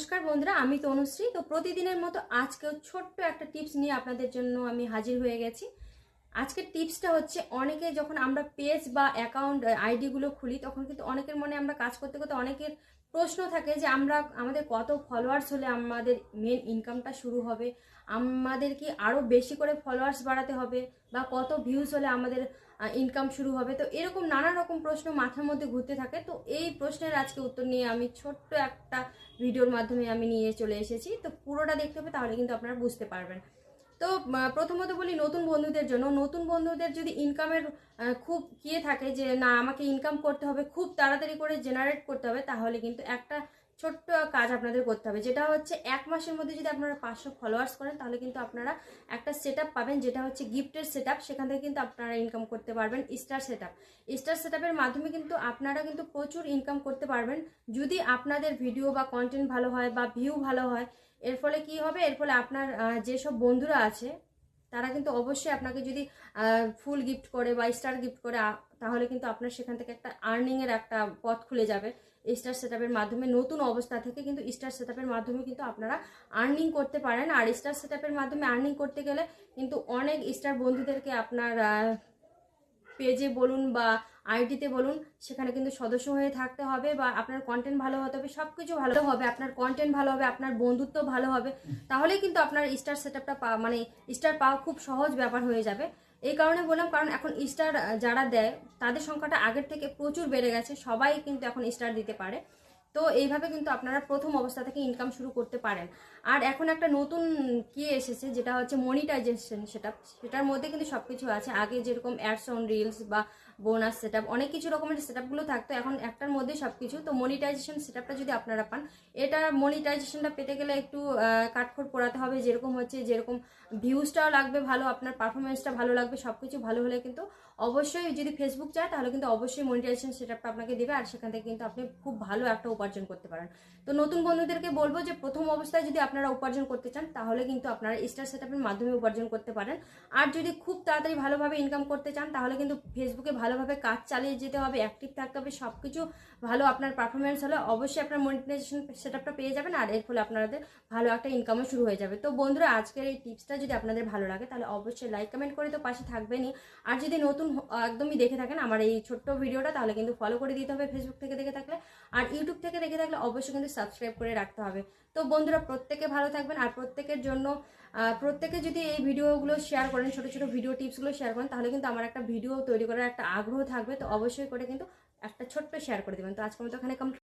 নমস্কার বন্ধুরা, আমি তনুশ্রী। তো প্রতিদিনের মতো আজকেও ছোট্ট একটা টিপস নিয়ে আপনাদের জন্য আমি হাজির হয়ে গেছি। আজকের টিপসটা হচ্ছে অনেকে যখন আমরা পেজ বা অ্যাকাউন্ট আইডিগুলো খুলি, তখন কিন্তু অনেকের মনে আমরা কাজ করতে করতে অনেকের প্রশ্ন থাকে যে, আমরা আমাদের কত ফলোয়ার্স হলে আমাদের মেন ইনকামটা শুরু হবে? আমাদের কি আরও বেশি করে ফলোয়ার্স বাড়াতে হবে? বা কত ভিউজ হলে আমাদের ইনকাম শুরু হবে? তো এরকম নানা রকম প্রশ্ন মাথার মধ্যে ঘুরতে থাকে। তো এই প্রশ্নের আজকে উত্তর নিয়ে আমি ছোট্ট একটা ভিডিওর মাধ্যমে আমি নিয়ে চলে এসেছি। তো পুরোটা দেখতে হবে, তাহলে কিন্তু আপনারা বুঝতে পারবেন। তো প্রথমত বলি নতুন বন্ধুদের জন্য। নতুন বন্ধুদের যদি ইনকামের খুব ইয়ে থাকে যে, না, আমাকে ইনকাম করতে হবে, খুব তাড়াতাড়ি করে জেনারেট করতে হবে, তাহলে কিন্তু একটা ছোট্ট কাজ আপনাদের করতে হবে। যেটা হচ্ছে এক মাসের মধ্যে যদি আপনারা পাঁচশো ফলোয়ার্স করেন, তাহলে কিন্তু আপনারা একটা সেট পাবেন, যেটা হচ্ছে গিফটের সেট সেখান থেকে কিন্তু আপনারা ইনকাম করতে পারবেন স্টার সেট স্টার সেট মাধ্যমে কিন্তু আপনারা কিন্তু প্রচুর ইনকাম করতে পারবেন। যদি আপনাদের ভিডিও বা কন্টেন্ট ভালো হয় বা ভিউ ভালো হয়, এর ফলে কি হবে? এর ফলে আপনার যেসব বন্ধুরা আছে, তারা কিন্তু অবশ্যই আপনাকে যদি ফুল গিফট করে বা স্টার গিফট করে তাহলে কিন্তু আপনার সেখান থেকে একটা আর্নিংয়ের একটা পথ খুলে যাবে। স্টার সেট মাধ্যমে নতুন অবস্থা থেকে কিন্তু স্টার সেট মাধ্যমে কিন্তু আপনারা আর্নিং করতে পারেন। আর স্টার সেট মাধ্যমে আর্নিং করতে গেলে কিন্তু অনেক স্টার বন্ধুদেরকে আপনার পেজে বলুন বা আইডিতে বলুন, সেখানে কিন্তু সদস্য হয়ে থাকতে হবে বা আপনার কন্টেন্ট ভালো হতে হবে সব কিছু ভালো হবে, আপনার কন্টেন্ট ভালো হবে, আপনার বন্ধুত্ব ভালো হবে, তাহলেই কিন্তু আপনার স্টার সেট আপটা মানে স্টার পাওয়া খুব সহজ ব্যাপার হয়ে যাবে। এই কারণে বললাম, কারণ এখন স্টার যারা দেয়, তাদের সংখ্যাটা আগের থেকে প্রচুর বেড়ে গেছে। সবাই কিন্তু এখন স্টার দিতে পারে। তো এইভাবে কিন্তু আপনারা প্রথম অবস্থা থেকে ইনকাম শুরু করতে পারেন। আর এখন একটা নতুন কি এসেছে যেটা হচ্ছে মনিটাইজেশন সেটা সেটার মধ্যে কিন্তু সব কিছু আছে। আগে যেরকম অ্যাডস অন রিলস বা বোনাস সেট অনেক কিছু রকমের সেট আপগুলো থাকতো। এখন একটার মধ্যে সব কিছু তো মনিটাইজেশন সেট যদি আপনারা পান এটা মনিটাইজেশনটা পেতে গেলে একটু আহ, কাঠখড় পোড়াতে হবে। যেরকম হচ্ছে যেরকম ভিউজটাও লাগবে ভালো আপনার পারফরমেন্সটা ভালো লাগবে সব কিছু ভালো হলে কিন্তু অবশ্যই যদি ফেসবুক চায় তাহলে কিন্তু অবশ্যই মনিটাইজেশন সেট আপনাকে দেবে। আর সেখান থেকে কিন্তু আপনি খুব ভালো একটা উপার্জন করতে পারেন। তো নতুন বন্ধুদেরকে বলব যে, প্রথম অবস্থায় যদি আপনারা উপার্জন করতে চান, তাহলে কিন্তু আপনারা স্টার সেট মাধ্যমে উপার্জন করতে পারেন। আর যদি খুব তাড়াতাড়ি ভালোভাবে ইনকাম করতে চান, তাহলে কিন্তু ফেসবুকে ভালোভাবে কাজ চালিয়ে যেতে হবে অ্যাক্টিভ থাকতে হবে সব কিছু ভালো আপনার পারফরমেন্স হলে অবশ্যই আপনার মনিটাইজেশন সেট পেয়ে যাবেন, আর এর ফলে আপনাদের ভালো একটা ইনকামও শুরু হয়ে যাবে। তো বন্ধুরা, আজকের এই টিপসটা যদি আপনাদের ভালো লাগে, তাহলে অবশ্যই লাইক কমেন্ট করে তো পাশে থাকবেনই। আর যদি নতুন একদমই দেখে থাকেন আমার এই ছোট্ট ভিডিওটা, তাহলে কিন্তু ফলো করে দিতে হবে ফেসবুক থেকে দেখে থাকলে। আর ইউটিউব থেকে দেখে থাকলে অবশ্যই কিন্তু সাবস্ক্রাইব করে রাখতে হবে। তো বন্ধুরা, প্রত্যেকে ভালো থাকবেন আর প্রত্যেকের জন্য প্রত্যেকে যদি এই ভিডিওগুলো শেয়ার করেন, ছোটো ছোটো ভিডিও টিপসগুলো শেয়ার করেন, তাহলে কিন্তু আমার একটা ভিডিও তৈরি করার একটা আগ্রহ থাকবে। তো অবশ্যই করে কিন্তু একটা ছোট্ট শেয়ার করে দেবেন। তো আজকের মতো এখানে কম